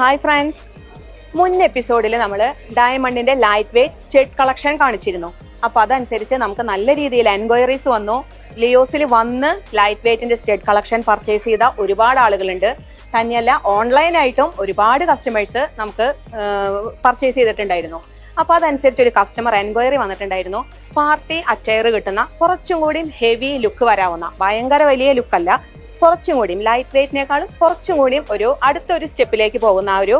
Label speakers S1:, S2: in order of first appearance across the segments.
S1: Hi friends മുൻ എപ്പിസോഡിൽ നമ്മൾ ഡയമണ്ടിന്റെ ലൈറ്റ് വെയ്റ്റ് സ്റ്റെഡ് കളക്ഷൻ കാണിച്ചിരുന്നു. അപ്പോൾ അതനുസരിച്ച് നമുക്ക് നല്ല രീതിയിൽ എൻക്വയറീസ് വന്നു. ലിയോസിൽ വന്ന് ലൈറ്റ് വെയ്റ്റിന്റെ സ്റ്റെഡ് കളക്ഷൻ പർച്ചേസ് ചെയ്ത ഒരുപാട് ആളുകളുണ്ട്. തന്നെയല്ല ഓൺലൈനായിട്ടും ഒരുപാട് കസ്റ്റമേഴ്സ് നമുക്ക് പർച്ചേസ് ചെയ്തിട്ടുണ്ടായിരുന്നു. അപ്പോൾ അതനുസരിച്ച് ഒരു കസ്റ്റമർ എൻക്വയറി വന്നിട്ടുണ്ടായിരുന്നു. പാർട്ടി അറ്റയർ കിട്ടുന്ന കുറച്ചും കൂടി ഹെവി ലുക്ക് വരാവുന്ന ഭയങ്കര വലിയ ലുക്കല്ല കുറച്ചും കൂടിയും ലൈറ്റ് വെയ്റ്റിനേക്കാളും കുറച്ചും കൂടിയും ഒരു അടുത്തൊരു സ്റ്റെപ്പിലേക്ക് പോകുന്ന ഒരു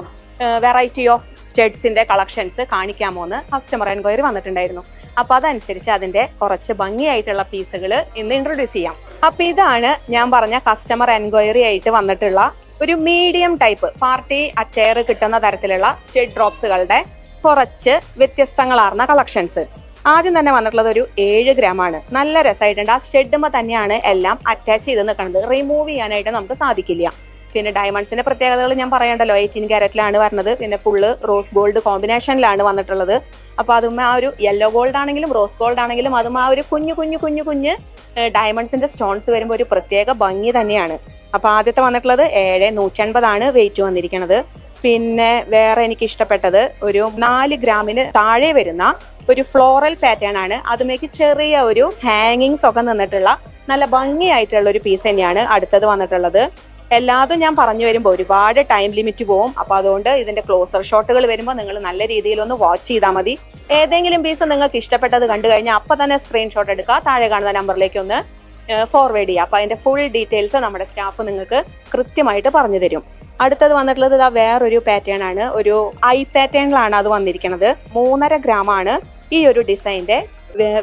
S1: വെറൈറ്റി ഓഫ് സ്റ്റഡ്സിന്റെ കളക്ഷൻസ് കാണിക്കാമോ എന്ന് കസ്റ്റമർ എൻക്വയറി വന്നിട്ടുണ്ടായിരുന്നു. അപ്പൊ അതനുസരിച്ച് അതിന്റെ കുറച്ച് ഭംഗിയായിട്ടുള്ള പീസുകൾ ഇന്ന് ഇൻട്രൊഡ്യൂസ് ചെയ്യാം. അപ്പൊ ഇതാണ് ഞാൻ പറഞ്ഞ കസ്റ്റമർ എൻക്വയറി ആയിട്ട് വന്നിട്ടുള്ള ഒരു മീഡിയം ടൈപ്പ് പാർട്ടി അറ്റയർ കിട്ടുന്ന തരത്തിലുള്ള സ്റ്റെഡ് ഡ്രോപ്സുകളുടെ കുറച്ച് വ്യത്യസ്തങ്ങളാർന്ന കളക്ഷൻസ് ആദ്യം തന്നെ വന്നിട്ടുള്ളത് ഒരു ഏഴ് ഗ്രാം ആണ് നല്ല രസമായിട്ടുണ്ട്. ആ സ്റ്റെഡുമ്പോ തന്നെയാണ് എല്ലാം അറ്റാച്ച് ചെയ്ത് നിൽക്കുന്നത് റിമൂവ് ചെയ്യാനായിട്ട് നമുക്ക് സാധിക്കില്ല. പിന്നെ ഡയമണ്ട്സിന്റെ പ്രത്യേകതകൾ ഞാൻ പറയണ്ടല്ലോ. എയ്റ്റീൻ ക്യാരറ്റിലാണ് വരുന്നത് പിന്നെ ഫുള്ള് റോസ് ഗോൾഡ് കോമ്പിനേഷനിലാണ് വന്നിട്ടുള്ളത്. അപ്പൊ അതും ആ ഒരു യെല്ലോ ഗോൾഡ് ആണെങ്കിലും റോസ് ഗോൾഡ് ആണെങ്കിലും അതും ആ ഒരു കുഞ്ഞു കുഞ്ഞു കുഞ്ഞു കുഞ്ഞ് ഡയമണ്ട്സിന്റെ സ്റ്റോൺസ് വരുമ്പോൾ ഒരു പ്രത്യേക ഭംഗി തന്നെയാണ്. അപ്പൊ ആദ്യത്തെ വന്നിട്ടുള്ളത് ഏഴ് നൂറ്റൻപതാണ് വെയിറ്റ് വന്നിരിക്കുന്നത് പിന്നെ വേറെ എനിക്ക് ഇഷ്ടപ്പെട്ടത് ഒരു നാല് ഗ്രാമിന് താഴെ വരുന്ന ഒരു ഫ്ലോറൽ പാറ്റേൺ ആണ്. അതുമേക്ക് ചെറിയ ഒരു ഹാങ്ങിങ്സ് ഒക്കെ നിന്നിട്ടുള്ള നല്ല ഭംഗിയായിട്ടുള്ള ഒരു പീസ് തന്നെയാണ് അടുത്തത് വന്നിട്ടുള്ളത്. എല്ലാതും ഞാൻ പറഞ്ഞു വരുമ്പോൾ ഒരുപാട് ടൈം ലിമിറ്റ് പോവും. അപ്പൊ അതുകൊണ്ട് ഇതിന്റെ ക്ലോസർ ഷോട്ടുകൾ വരുമ്പോൾ നിങ്ങൾ നല്ല രീതിയിൽ ഒന്ന് വാച്ച് ചെയ്താൽ മതി. ഏതെങ്കിലും പീസ് നിങ്ങൾക്ക് ഇഷ്ടപ്പെട്ടത് കണ്ടു കഴിഞ്ഞാൽ അപ്പൊ തന്നെ സ്ക്രീൻഷോട്ട് എടുക്കുക താഴെ കാണുന്ന നമ്പറിലേക്ക് ഒന്ന് ഫോർവേഡ് ചെയ്യുക അപ്പൊ അതിന്റെ ഫുൾ ഡീറ്റെയിൽസ് നമ്മുടെ സ്റ്റാഫ് നിങ്ങൾക്ക് കൃത്യമായിട്ട് പറഞ്ഞു തരും. അടുത്തത് വന്നിട്ടുള്ളത് ഇതാ വേറൊരു പാറ്റേൺ ആണ്. ഒരു ഐ പാറ്റേണിലാണ് അത് വന്നിരിക്കുന്നത് മൂന്നര ഗ്രാം ആണ് ഈ ഒരു ഡിസൈന്റെ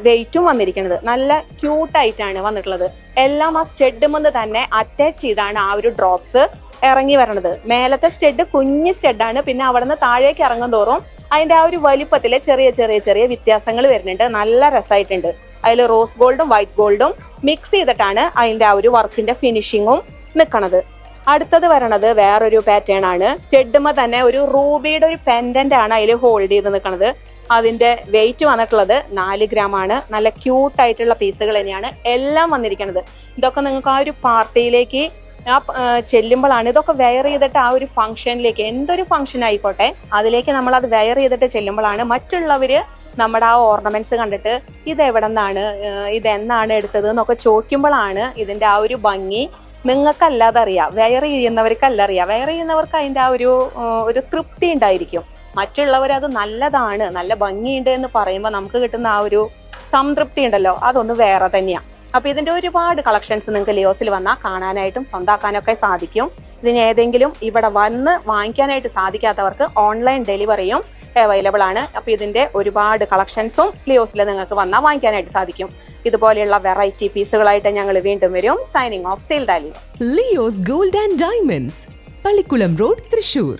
S1: വെയിറ്റും വന്നിരിക്കുന്നത് നല്ല ക്യൂട്ടായിട്ടാണ് വന്നിട്ടുള്ളത്. എല്ലാം ആ സ്റ്റെഡ് മുന്ന് തന്നെ അറ്റാച്ച് ചെയ്താണ് ആ ഒരു ഡ്രോപ്സ് ഇറങ്ങി വരണത്. മേലത്തെ സ്റ്റെഡ് കുഞ്ഞ് സ്റ്റെഡാണ് പിന്നെ അവിടെ നിന്ന് താഴേക്ക് ഇറങ്ങും തോറും അതിന്റെ ആ ഒരു വലിപ്പത്തിൽ ചെറിയ ചെറിയ ചെറിയ വ്യത്യാസങ്ങൾ വരുന്നുണ്ട്. നല്ല രസമായിട്ടുണ്ട് അതിൽ റോസ് ഗോൾഡും വൈറ്റ് ഗോൾഡും മിക്സ് ചെയ്തിട്ടാണ് അതിന്റെ ആ ഒരു വർക്കിന്റെ ഫിനിഷിങ്ങും നിൽക്കണത് അടുത്തത് വരണത് വേറൊരു പാറ്റേൺ ആണ്. ചെഡുമ്പോ തന്നെ ഒരു റൂബിയുടെ ഒരു പെൻഡന്റ് ആണ് അതിൽ ഹോൾഡ് ചെയ്ത് നിൽക്കുന്നത് അതിന്റെ വെയിറ്റ് വന്നിട്ടുള്ളത് നാല് ഗ്രാം ആണ്. നല്ല ക്യൂട്ട് ആയിട്ടുള്ള പീസുകൾ തന്നെയാണ് എല്ലാം വന്നിരിക്കുന്നത് ഇതൊക്കെ നിങ്ങൾക്ക് ആ ഒരു പാർട്ടിയിലേക്ക് ആ ചെല്ലുമ്പോഴാണ് ഇതൊക്കെ വെയർ ചെയ്തിട്ട് ആ ഒരു ഫംഗ്ഷനിലേക്ക് എന്തൊരു ഫംഗ്ഷൻ ആയിക്കോട്ടെ അതിലേക്ക് നമ്മൾ അത് വെയർ ചെയ്തിട്ട് ചെല്ലുമ്പോഴാണ് മറ്റുള്ളവര് നമ്മുടെ ആ ഓർണമെന്റ്സ് കണ്ടിട്ട് ഇത് എവിടെ നിന്നാണ് ഇത് എന്നാണ് എടുത്തത് എന്നൊക്കെ ചോദിക്കുമ്പോഴാണ് ഇതിന്റെ ആ ഒരു ഭംഗി നിങ്ങൾക്കല്ലാതെ അറിയാം വെയർ ചെയ്യുന്നവർക്കല്ല അറിയാം വെയർ ചെയ്യുന്നവർക്ക് അതിന്റെ ആ ഒരു ഒരു തൃപ്തി ഉണ്ടായിരിക്കും. മറ്റുള്ളവർ അത് നല്ലതാണ് നല്ല ഭംഗിയുണ്ട് എന്ന് പറയുമ്പോൾ നമുക്ക് കിട്ടുന്ന ആ ഒരു സംതൃപ്തി ഉണ്ടല്ലോ അതൊന്ന് വേറെ തന്നെയാണ് അപ്പൊ ഇതിന്റെ ഒരുപാട് കളക്ഷൻസ് നിങ്ങൾക്ക് ലിയോസിൽ വന്നാൽ കാണാനായിട്ടും സ്വന്താക്കാനൊക്കെ സാധിക്കും. ഇതിന് ഏതെങ്കിലും ഇവിടെ വന്ന് വാങ്ങിക്കാനായിട്ട് സാധിക്കാത്തവർക്ക് ഓൺലൈൻ ഡെലിവറിയും അവൈലബിൾ ആണ്. അപ്പോൾ ഇതിന്റെ ഒരുപാട് കളക്ഷൻസും ലിയോസിൽ നിങ്ങൾക്ക് വന്നാൽ വാങ്ങിക്കാനായിട്ട് സാധിക്കും. ഇതുപോലെയുള്ള വെറൈറ്റി പീസുകളായിട്ട് ഞങ്ങൾ വീണ്ടും വരും. സൈനിങ് ഓഫ് സെയിൽ ഡാലി
S2: Leo's gold and diamonds Pallikulam road Thrissur